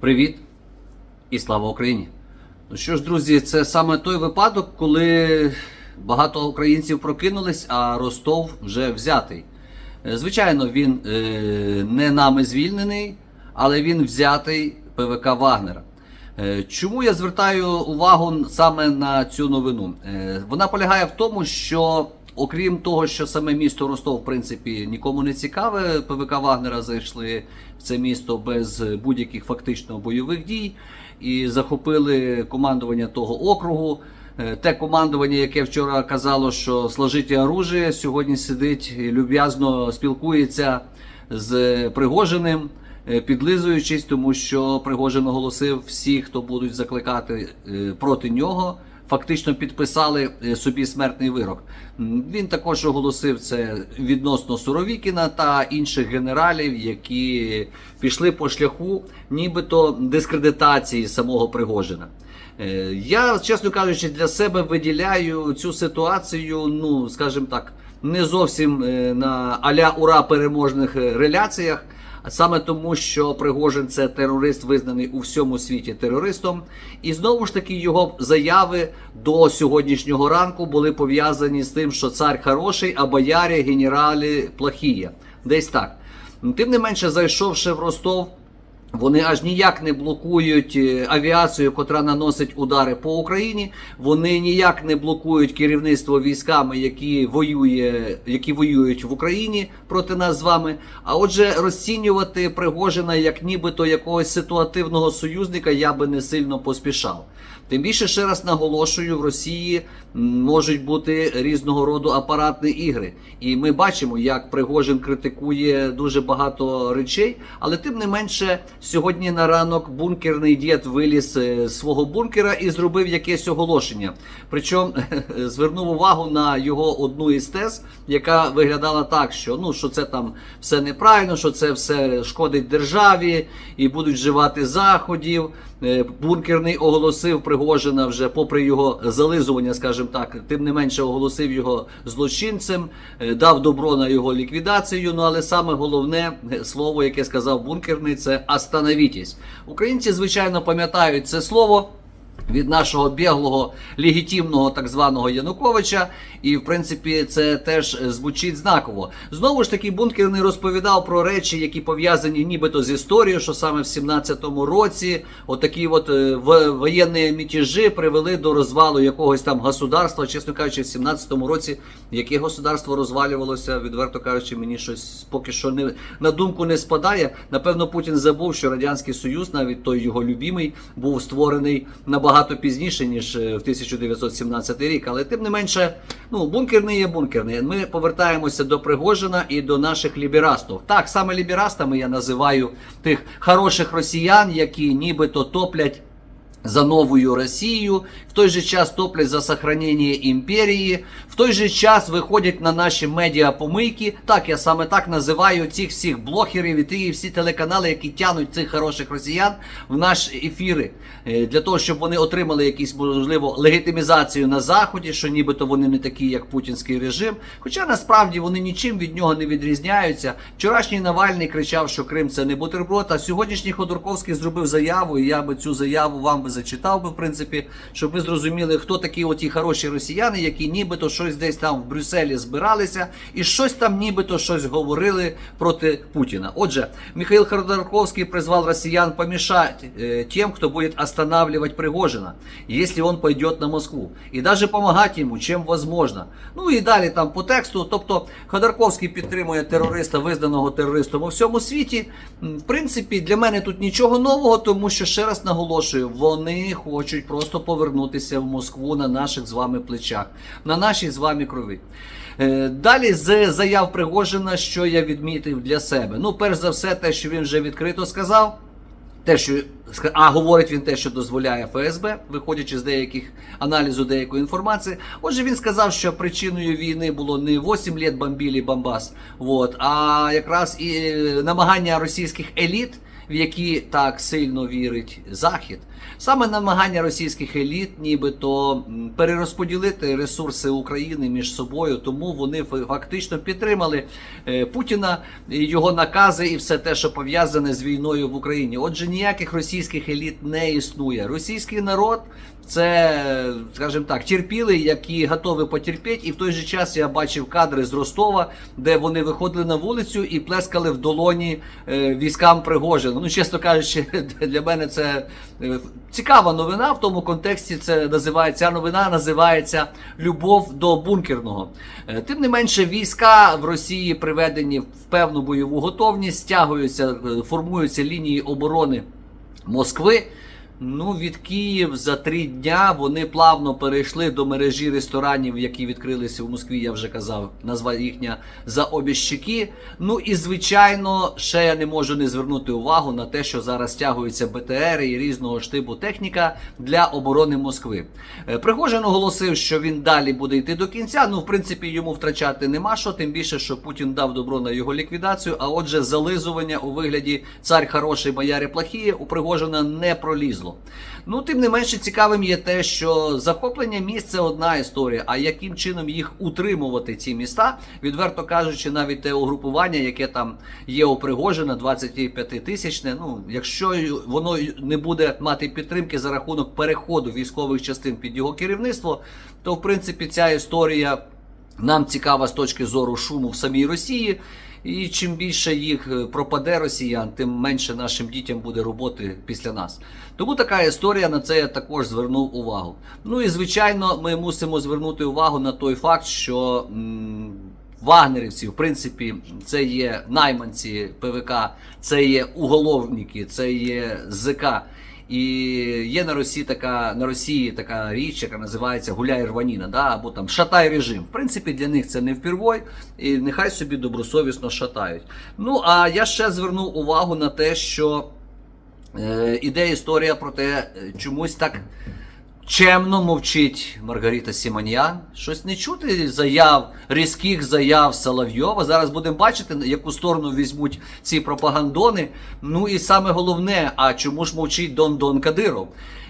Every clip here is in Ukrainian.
Привіт і слава Україні! Ну що ж, друзі, це саме той випадок, коли багато українців прокинулись, а Ростов вже взятий. Е, Звичайно, він е, не нами звільнений, але він взятий ПВК Вагнера. Е, Чому я звертаю увагу саме на цю новину? Е, Вона полягає в тому, що окрім того, що саме місто Ростов, в принципі, нікому не цікаве, ПВК Вагнера зайшли в це місто без будь-яких фактично бойових дій і захопили командування того округу. Е, Те командування, яке вчора казало, що сложите оружие, сьогодні сидить і люб'язно спілкується з Пригожиним, е, підлизуючись, тому що Пригожин оголосив всі, хто будуть закликати е, проти нього. Фактично підписали е, собі смертний вирок. Він також оголосив це відносно Суровікіна та інших генералів, які пішли по шляху, нібито дискредитації самого Пригожина. Е, Я, чесно кажучи, для себе виділяю цю ситуацію, ну скажімо так, не зовсім е, на аля ура переможних реляціях. Саме тому, що Пригожин це терорист, визнаний у всьому світі терористом, і знову ж таки його заяви до сьогоднішнього ранку були пов'язані з тим, що цар хороший, а боярі генералі плохіє. Десь так. Тим не менше, зайшовши в Ростов, вони аж ніяк не блокують е, авіацію, котра наносить удари по Україні. Вони ніяк не блокують керівництво військами, які воює, які воюють в Україні проти нас з вами. А отже, розцінювати Пригожина як нібито якогось ситуативного союзника я би не сильно поспішав. Тим більше ще раз наголошую, в Росії можуть бути різного роду апаратні ігри, і ми бачимо, як Пригожин критикує дуже багато речей, але тим не менше, сьогодні на ранок бункерний дід виліз е, з свого бункера і зробив якесь оголошення. Причому звернув увагу на його одну із тез, яка виглядала так, що ну що це там все неправильно, що це все шкодить державі і будуть вживати заходів. Е, Бункерний оголосив Пригожина вже, попри його зализування, скажімо так, тим не менше оголосив його злочинцем, е, дав добро на його ліквідацію. Ну але саме головне е, слово, яке сказав бункерний, це «остановітесь». Українці, звичайно, пам'ятають це слово. Від нашого біглого легітимного так званого Януковича, і в принципі це теж звучить знаково. Знову ж таки, бункерний розповідав про речі, які пов'язані нібито з історією, що саме в 17-му році отакі от е, воєнні мятежі привели до розвалу якогось там государства. Чесно кажучи, в 17-му році яке государство розвалювалося, відверто кажучи, мені щось поки що не на думку не спадає. Напевно, Путін забув, що радянський союз, навіть той його любимий, був створений набагато пізніше ніж е, в 1917 рік. Але тим не менше, ну бункерний є бункерний. Ми повертаємося до Пригожина і до наших ліберастів. Так, саме ліберастами я називаю тих хороших росіян, які нібито топлять. За новою Росію, в той же час топлять за сохранення імперії, в той же час виходять на наші медіапомийки. Так, я саме так називаю цих всіх блогерів і ті всі телеканали, які тянуть цих хороших росіян в наші ефіри, е, для того, щоб вони отримали якісь можливо легітимізацію на заході, що нібито вони не такі, як путінський режим. Хоча насправді вони нічим від нього не відрізняються. Вчорашній Навальний кричав, що Крим це не бутерброд. А сьогоднішній Ходорковський зробив заяву, і я би цю заяву вам би зачитав би, в принципі, щоб ви зрозуміли, хто такі оті хороші росіяни, які нібито щось десь там в Брюсселі збиралися і щось там нібито щось говорили проти Путіна. Отже, Михаил Ходорковский призвал россиян помешать э, тем, кто будет останавливать Пригожина, если он пойдет на Москву, и даже помогать ему, чем возможно. Ну і далі там по тексту. Тобто Ходорковський підтримує терориста, визнаного терористом у всьому світі. В принципі, для мене тут нічого нового, тому що ще раз наголошую, вони хочуть просто повернутися в Москву на наших з вами плечах, на нашій з вами крові. Е, Далі з заяв Пригожина, що я відмітив для себе. Ну, перш за все, те, що він вже відкрито сказав. Те, що а говорить він те, що дозволяє ФСБ, виходячи з деяких аналізу деякої інформації. Отже, він сказав, що причиною війни було не 8 літ бомбілі Бомбас, вот, а якраз і е, намагання російських еліт в які так сильно вірить Захід. Саме намагання російських еліт, нібито перерозподілити ресурси України між собою, тому вони фактично підтримали е, Путіна, його накази і все те, що пов'язане з війною в Україні. Отже, ніяких російських еліт не існує. Російський народ це, скажімо так, терпілий, які готові потерпіти. І в той же час я бачив кадри з Ростова, де вони виходили на вулицю і плескали в долоні е, військам Пригожина. Ну, чесно кажучи, для мене це е, цікава новина. В тому контексті це називається ця новина називається Любов до бункерного. Е, Тим не менше, війська в Росії приведені в певну бойову готовність, стягуються, е, формуються лінії оборони Москви. Ну, від Київ за три дня вони плавно перейшли до мережі ресторанів, які відкрилися в Москві. Я вже казав, назва їхня за обі. Ну і звичайно, ще я не можу не звернути увагу на те, що зараз стягуються БТР і різного штибу техніка для оборони Москви. Е, Пригожин оголосив, що він далі буде йти до кінця. Ну, в принципі, йому втрачати нема що, тим більше, що Путін дав добро на його ліквідацію. А отже, зализування у вигляді цар хороший, бояри плохі у Пригожина не пролізло. Ну, тим не менше цікавим є те, що захоплення міст це одна історія. А яким чином їх утримувати, ці міста, відверто кажучи, навіть те угрупування, яке там є у Пригожина, 25 тисячне. Ну, якщо воно не буде мати підтримки за рахунок переходу військових частин під його керівництво, то в принципі ця історія нам цікава з точки зору шуму в самій Росії. І чим більше їх е, пропаде росіян, тим менше нашим дітям буде роботи після нас. Тому така історія на це я також звернув увагу. Ну і звичайно, ми мусимо звернути увагу на той факт, що м, вагнерівці, в принципі, це є найманці ПВК, це є уголовники, це є ЗК. І є на Росії така на Росії така річ, яка називається гуляй рваніна, да, або там шатай режим. В принципі, для них це не впервой, і нехай собі добросовісно шатають. Ну а я ще звернув увагу на те, що е, іде історія про те, е, чомусь так чемно мовчить Маргарита Сіманян. Щось не чути заяв, різких заяв Соловйова. Зараз будемо бачити, яку сторону візьмуть ці пропагандони. Ну і саме головне, а чому ж мовчить Дон Дон Кадиров?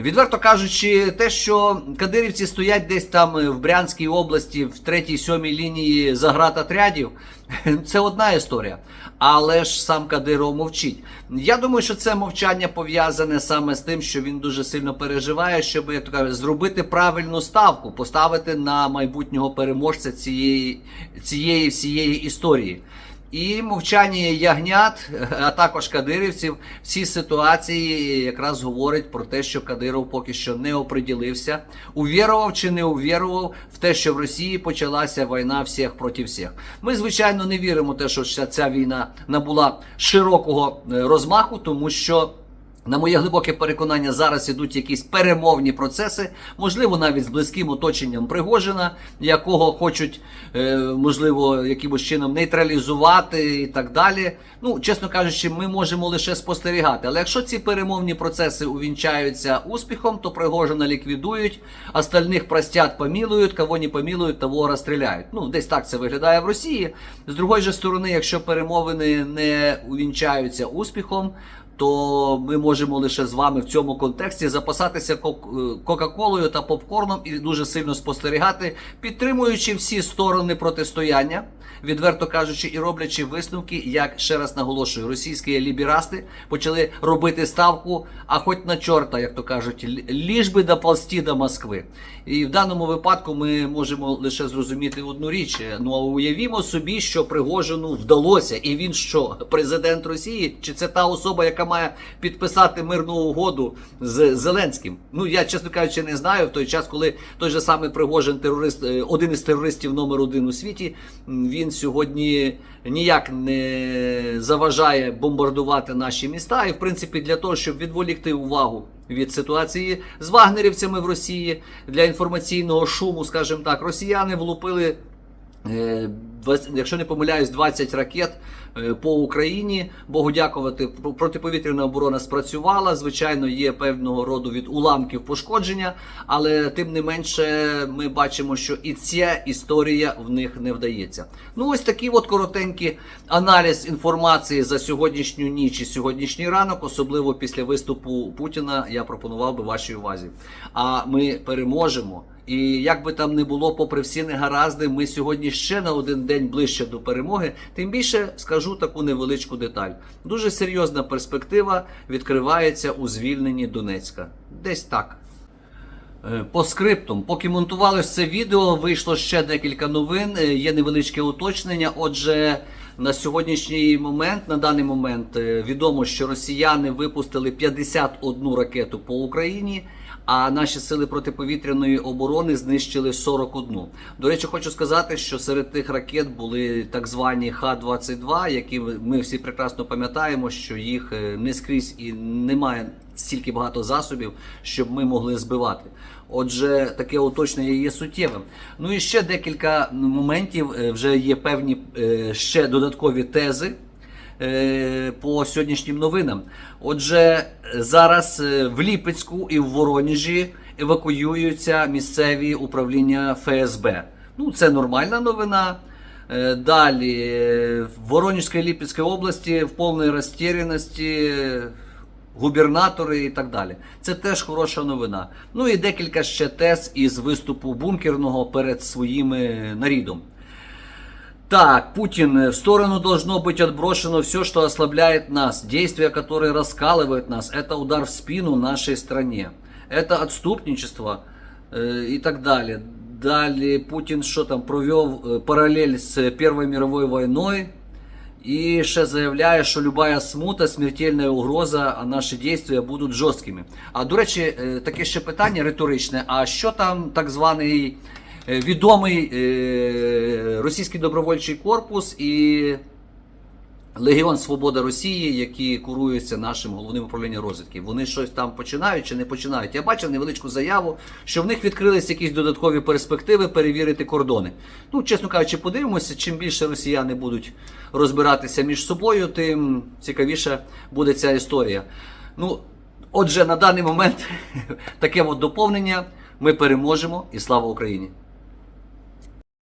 Відверто кажучи, те, що кадирівці стоять десь там в Брянській області в третій сьомій лінії заградотрядів, це одна історія. Але ж сам Кадиров мовчить. Я думаю, що це мовчання пов'язане саме з тим, що він дуже сильно переживає, щоб як то кажуть, зробити правильну ставку, поставити на майбутнього переможця цієї, цієї всієї історії. І мовчання ягнят, а також кадирівців в цій ситуації якраз говорить про те, що Кадиров поки що не оприділився, увірував чи не увірував в те, що в Росії почалася війна всіх проти всіх. Ми, звичайно, не віримо в те, що ця- ця війна набула широкого е, розмаху, тому що. На моє глибоке переконання, зараз ідуть якісь перемовні процеси, можливо, навіть з близьким оточенням Пригожина, якого хочуть, е, можливо, якимось чином нейтралізувати і так далі. Ну, чесно кажучи, ми можемо лише спостерігати. Але якщо ці перемовні процеси увінчаються успіхом, то Пригожина ліквідують, остальних простят помілують, кого не помілують, того розстріляють. Ну, десь так це виглядає в Росії. З другої же сторони, якщо перемовини не увінчаються успіхом, то ми можемо лише з вами в цьому контексті запасатися е, Кока-Колою та попкорном і дуже сильно спостерігати, підтримуючи всі сторони протистояння, відверто кажучи, і роблячи висновки, як ще раз наголошую, російські ліберасти почали робити ставку, а хоч на чорта, як то кажуть, ліж би доползти до Москви. І в даному випадку ми можемо лише зрозуміти одну річ. Ну а уявімо собі, що Пригожину вдалося, і він що, президент Росії, чи це та особа, яка має підписати мирну угоду з Зеленським? Ну я чесно кажучи, не знаю. В той час, коли той же самий Пригожин, терорист, е, один із терористів номер один у світі, він сьогодні ніяк не заважає бомбардувати наші міста. І в принципі, для того, щоб відволікти увагу від ситуації з вагнерівцями в Росії для інформаційного шуму, скажімо так, росіяни влупили Якщо не помиляюсь, 20 ракет е, по Україні. Богу дякувати, пр- протиповітряна оборона спрацювала. Звичайно, є певного роду від уламків пошкодження, але тим не менше ми бачимо, що і ця історія в них не вдається. Ну, ось такий от коротенький аналіз інформації за сьогоднішню ніч і сьогоднішній ранок, особливо після виступу Путіна, я пропонував би вашій увазі. А ми переможемо. І як би там не було, попри всі негаразди, ми сьогодні ще на один день ближче до перемоги. Тим більше скажу таку невеличку деталь. Дуже серйозна перспектива відкривається у звільненні Донецька. Десь так. Е, По скриптум, поки монтувалось це відео, вийшло ще декілька новин. е, Є невеличке уточнення. Отже, на сьогоднішній момент, на даний момент, е, відомо, що росіяни випустили 51 ракету по Україні. А наші сили протиповітряної оборони знищили 41. До речі, хочу сказати, що серед тих ракет були так звані Х-22, які ми всі прекрасно пам'ятаємо, що їх е, не скрізь і немає стільки багато засобів, щоб ми могли збивати. Отже, таке уточнення є суттєвим. Ну і ще декілька моментів. е, Вже є певні е, ще додаткові тези по сьогоднішнім новинам. Отже, зараз е, в Ліпецьку і в Воронежі евакуюються місцеві управління ФСБ. Ну, це нормальна новина. Е, Далі е, в Воронежській і Ліпецькій області в повній розтіряності е, губернатори і так далі. Це теж хороша новина. Ну і декілька ще тез із виступу бункерного перед своїм нарідом. Так, Путин, э, в сторону должно быть отброшено все, что ослабляет нас. Действия, которые раскалывают нас, это удар в спину нашей стране. Это отступничество э, и так далее. Далее Путин что там провел э, параллель с Первой мировой войной. І ще заявляє, що любая смута, смертельна угроза, а наші дійства будуть жорсткими. А до речі, е, таке ще питання риторичне: а що там так званий е, відомий е, російський добровольчий корпус і Легіон Свобода Росії, які куруються нашим головним управлінням розвідки. Вони щось там починають чи не починають. Я бачив невеличку заяву, що в них відкрились якісь додаткові перспективи перевірити кордони. Ну, чесно кажучи, подивимося, чим більше росіяни будуть розбиратися між собою, тим цікавіша буде ця історія. Ну, отже, на даний момент таке от доповнення. Ми переможемо і слава Україні!